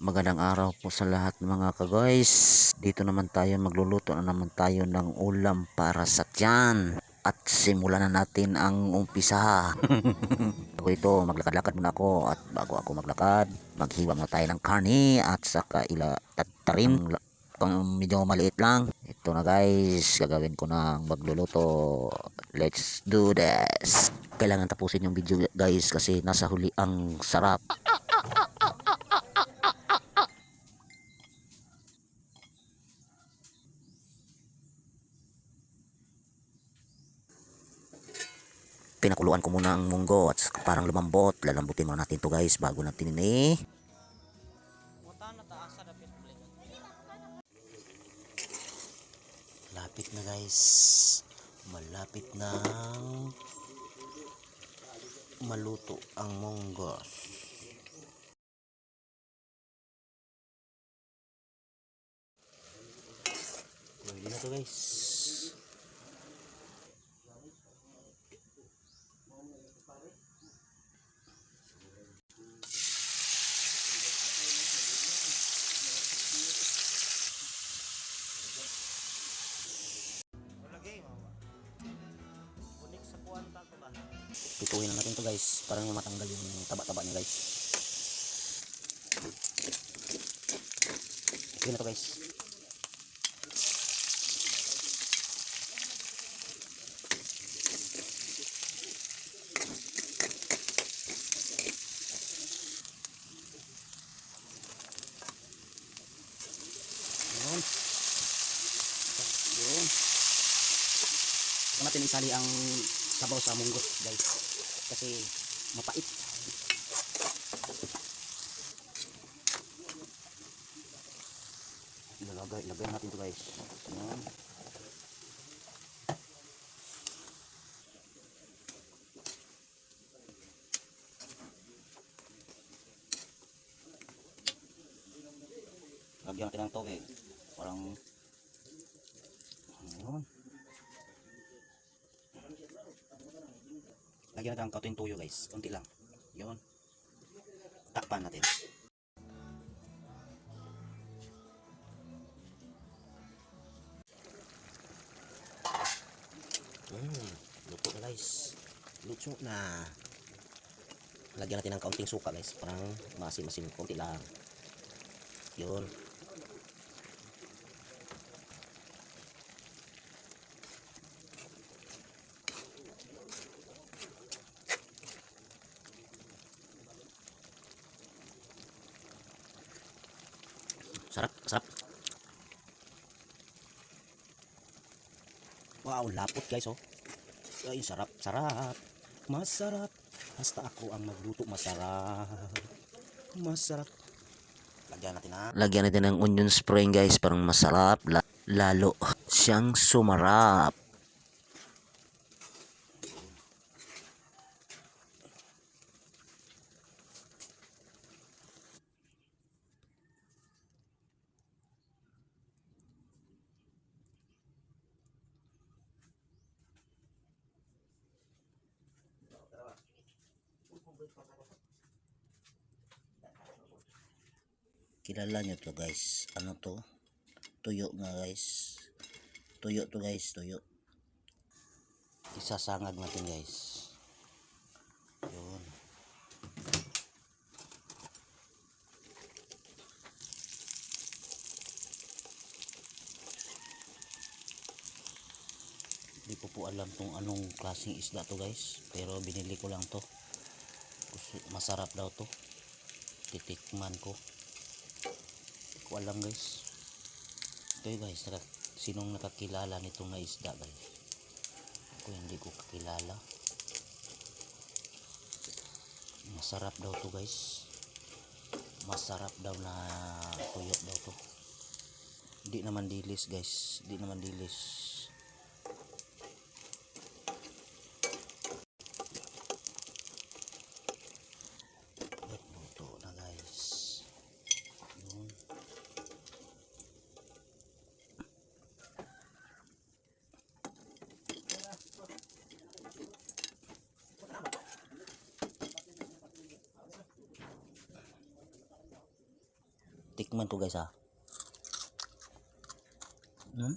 Magandang araw po sa lahat mga ka-guys. Dito naman tayo magluluto na naman tayo ng ulam para sa tiyan. At simulan na natin ang umpisa. Bago ito, maglakad-lakad muna ako. At bago ako maglakad, maghiwa muna tayo ng karne at saka ila tatarim. Kung medyo maliit lang. Ito na guys, gagawin ko ang magluluto. Let's do this. Kailangan tapusin yung video guys kasi nasa huli ang sarap. Pinakuluan ko muna ang munggo at parang lumambot. Lalambutin muna natin to guys bago natin ini. Lapit na guys. Malapit na maluto ang munggos. Pwede na to guys. Guys para matanggal yung taba-taba niya guys. Okay na to guys. Yun. Yun. Natin isali ang sabaw sa munggos guys kasi mapait. Ilagay ilagay natin to guys. Ayan. lagyan natin ng tubig parang lagyan natin ang kauting tuyo guys. Konti lang. Yun. Takpan natin. Mm, luto guys. Luto na. Lagyan natin ng kaunting suka guys. Parang masim-masim. Konti lang. Yun Sarap, sarap. Wow, lapot guys oh. Ay, sarap, sarap. Masarap. Basta ako ang magluto masarap. Masarap. Lagyan natin ha. Lagyan natin ng onion spring guys, parang masarap. La- lalo siyang sumarap. Kilala nyo to guys. Ano to? Tuyo nga guys. Tuyo to guys. Tuyo. Isasangag natin guys. Yun. Hindi ko po alam kung anong klaseng isda to guys. Pero binili ko lang to masarap daw to. Titikman ko. Ko alam guys. Yun, guys naka, sinong nakakilala nitong isda guys? Ako hindi ko kakilala. Masarap daw to guys. Masarap daw na tuyo daw to. Hindi naman dilis guys. Hindi naman dilis Wait, luto na guys yun Tikman ko guys ha. Hmm?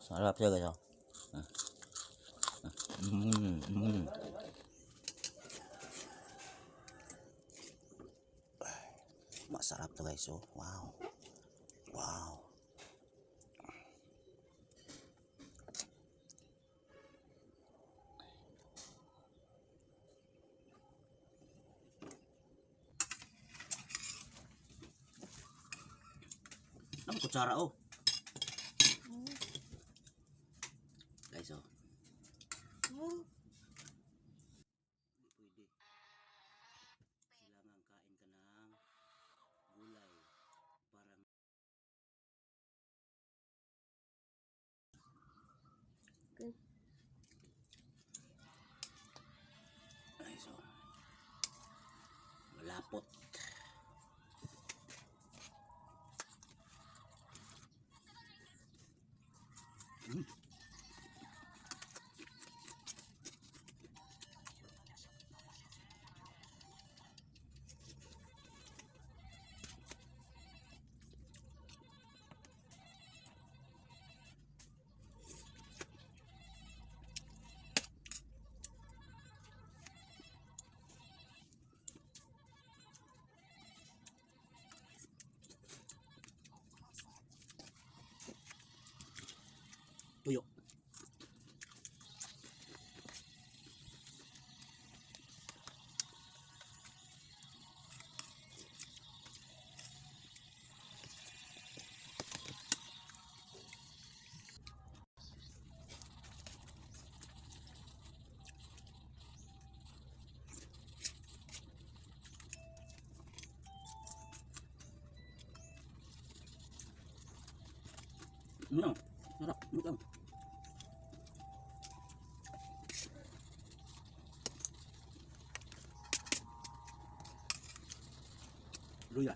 Sarap siya guys ha. Mm, mm. Masarap to guys oh. Wow. Wow. Kutsara oh. Guys oh. Pwede. Kailangan kain ka ng gulay. Parang Ay, so. Malapot. Ano? Sarap. Lutang. Luya.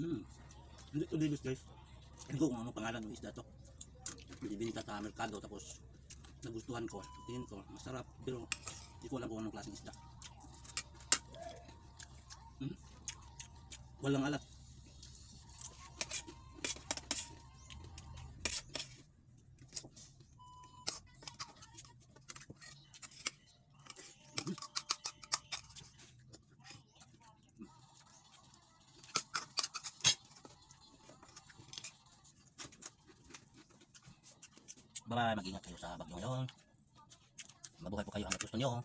Hmm. Hindi to dilis guys. Hindi ko kung ano pangalan ng isda to. Binibinta sa merkado tapos nagustuhan ko. Tingin ko masarap pero hindi ko alam kung anong klaseng isda. Hmm? Walang alat. Bye-bye. Mag-ingat kayo sa bagyo ngayon. Mabuhay po kayo hanggat gusto nyo.